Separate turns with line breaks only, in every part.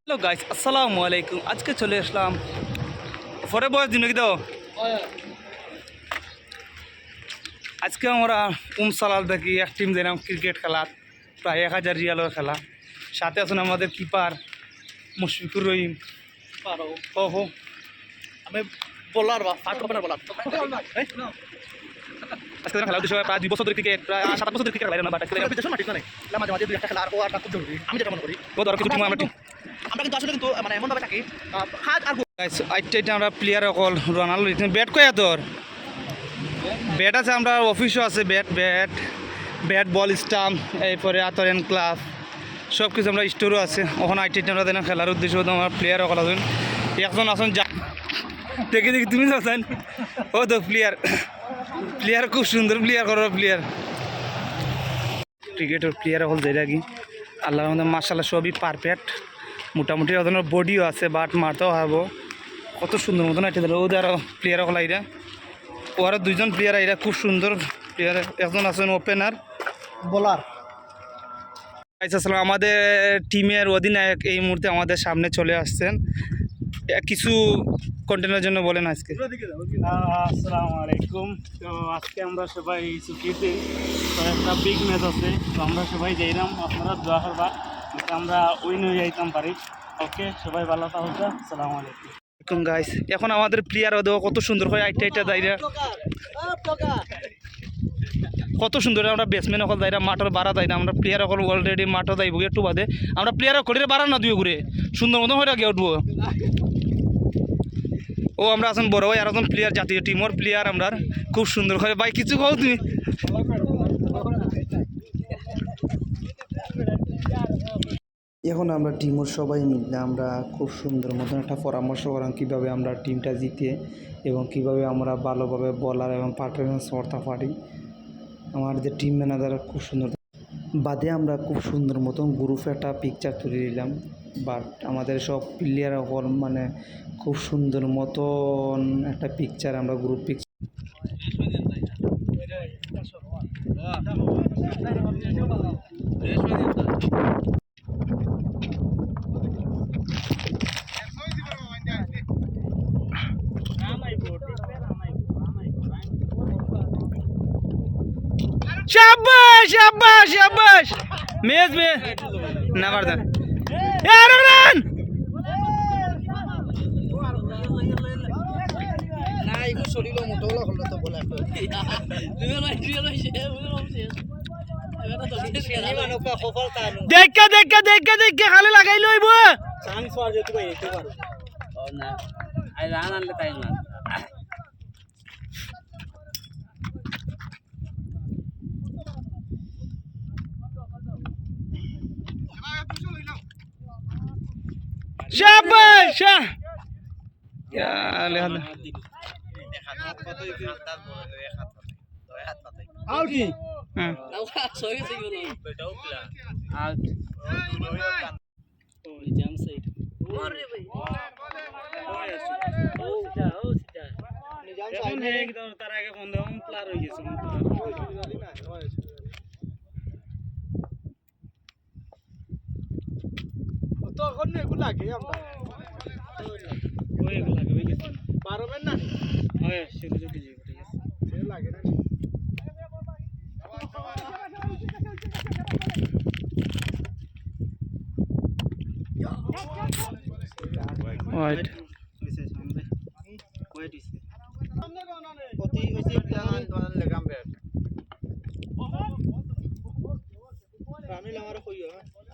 Hello guys আসসালামু আলাইকুম। আজকে চলে আসলাম পরে বয়স দিন তো? আজকে আমরা উম সালাল দেখি এক টিম দিলাম ক্রিকেট খেলা প্রায় এক হাজার রিয়ালের খেলা। সাথে আছেন আমাদের কিপার মুশফিকুর রহিম। ও হো
আমি বলার বা বলার
আজকে খেলা উদ্দেশ্য প্রায় দুই বছর ধরে ক্রিকেট প্রায় সাত বছর ধরে ক্রিকেট খেলা না বাট
মাঝে মাঝে দুই একটা খেলা আর ও আর খুব জরুরি। আমি যেটা মনে করি
ও ধরো কিছু আমরা
আমরা কিন্তু আসলে কিন্তু মানে এমনভাবে থাকি হাত আর
আমরা প্লেয়ার অকল রোনাল্ডো ব্যাট কয়া তোর ব্যাট আছে আমরা অফিসও আছে bat bat bat ball stump এরপরে আতরেন ক্লাব সব কিছু আমরা স্টোরও আছে। ওখানে আইটা আমরা দেন খেলার উদ্দেশ্য আমার প্লেয়ার অকল আছেন একজন আছেন যা দেখি দেখি তুমি আছেন? ও তো প্লেয়ার প্লেয়ার খুব সুন্দর প্লেয়ার করার প্লেয়ার ক্রিকেটের প্লেয়ার হল যেটা কি? আল্লাহর আমাদের মার্শাল্লাহ সবই পারফেক্ট মোটামুটি ওদের বডিও আছে বাট মারতেও হব। কত সুন্দর মতন আছে ধরো ওদের আরও প্লেয়ার হল এরা। ও আরও দুইজন প্লেয়ার এরা খুব সুন্দর প্লেয়ার একজন আছেন ওপেনার
বলার
আসসালাম আমাদের টিমের অধিনায়ক এই মুহূর্তে আমাদের সামনে চলে আসছেন। কিছু কন্টেন্টের জন্য বলেন আজকে।
আসসালামু আলাইকুম তো আজকে আমরা সবাই ছুটিতে তো একটা বিগ ম্যাচ আছে। তো আমরা সবাই যাইলাম আপনারা দোয়া করবা আমরা উইন হয়ে যাইতাম পারি। ওকে সবাই ভালো থাকবে আসসালামু আলাইকুম
এখন গাইস এখন আমাদের প্লেয়ার ওদের কত সুন্দর হয় আইটা আইটা দাইরা। কত সুন্দর আমরা ব্যাটসম্যান অকল দাইরা মাঠের বাড়া দাই না আমরা প্লেয়ার অকল অলরেডি মাঠও দাইব একটু বাদে। আমরা প্লেয়ার করিরে বাড়া না দিও ঘুরে। সুন্দর মতন হয়ে গিয়ে উঠবো। ও, আমরা আছেন বড় ভাই, আর একজন প্লেয়ার জাতীয় টিমর প্লেয়ার আমরা। খুব সুন্দর করে। ভাই, কিছু কও তুমি? এখন আমরা টিমের সবাই মিলে আমরা খুব সুন্দর মতন একটা পরামর্শ করলাম কীভাবে আমরা টিমটা জিতে এবং কীভাবে আমরা ভালোভাবে বলার এবং পারফরমেন্স করতে পারি। আমাদের টিম ম্যানেজার খুব সুন্দর। বাদে আমরা খুব সুন্দর মতন গ্রুপে একটা পিকচার তুলে দিলাম বাট আমাদের সব প্লেয়ার হল মানে খুব সুন্দর মতন একটা পিকচার আমরা গ্রুপ পিকচার शाबाश शाबाश शाबाश मेज में नवरदन ए দেখে দেখে দেখে দেখে খালি লাগাই লইব
চান্স পাওয়া যেতে পারে না আই রান আনলে তাই না। তার আগে দাম প্লার হয়ে গেছে
তখন এগুলো লাগে আমরা পারবেন না
হ্যাঁ সেটা যদি
লাগে না Right. Ramil, ahora.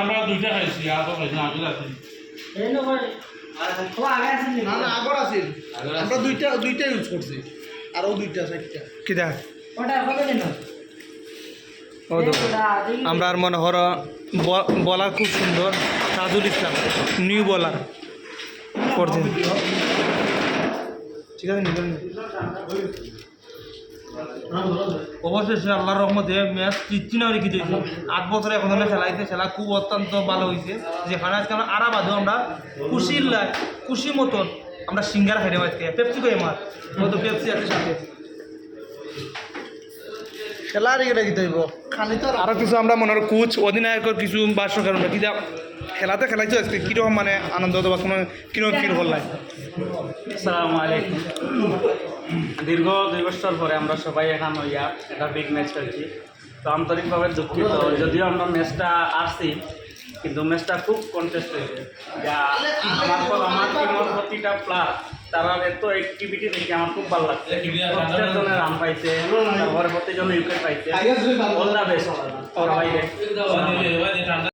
আমরা
দুইটা খাইছি আর তো খাইছি আমি রাখছি
না না আগর আছিল আমরা দুইটা দুইটা ইউজ করছি। আরও দুইটা চারটা।
কি দেখ? ও দেখো। আমরা আর মনে হর বলার খুব সুন্দর। তাজুল ইসলাম নিউ বলার করছে ঠিক আছে অবশেষে আল্লাহর রহমতে ম্যাচ না রেখে দিয়েছি আট বছর এখন ধরে খেলাইতে খেলা খুব অত্যন্ত ভালো হয়েছে যেখানে আজকে আমরা আরা বাদও আমরা খুশির লাই খুশি মতন আমরা সিঙ্গার হাইরে আজকে। পেপসি কই আমার? তো পেপসি আছে সাথে।
খেলা আর এগুলো দিতে হইব। খালি তো
আরও কিছু আমরা মনে হয় কোচ অধিনায়কের কিছু বাস্য কারণ খেলাতে খেলাইছো আজকে। কীরকম মানে আনন্দ বা কোনো কীরকম ফিল করলাই
আসসালামু আলাইকুম। দীর্ঘ দুই বছর পরে আমরা সবাই এখন ইয়া একটা বিগ ম্যাচ খেলছি। তো আন্তরিকভাবে দুঃখিত, যদিও আমরা ম্যাচটা আসছি কিন্তু ম্যাচটা খুব কন্টেস্ট হয়েছে যা আমার আমার টিমের প্রতিটা প্লাস তারা এত অ্যাক্টিভিটি দেখে আমার খুব ভালো লাগছে। প্রত্যেকজনে রান পাইছে, তারপরে প্রত্যেকজন উইকেট পাইছে। অল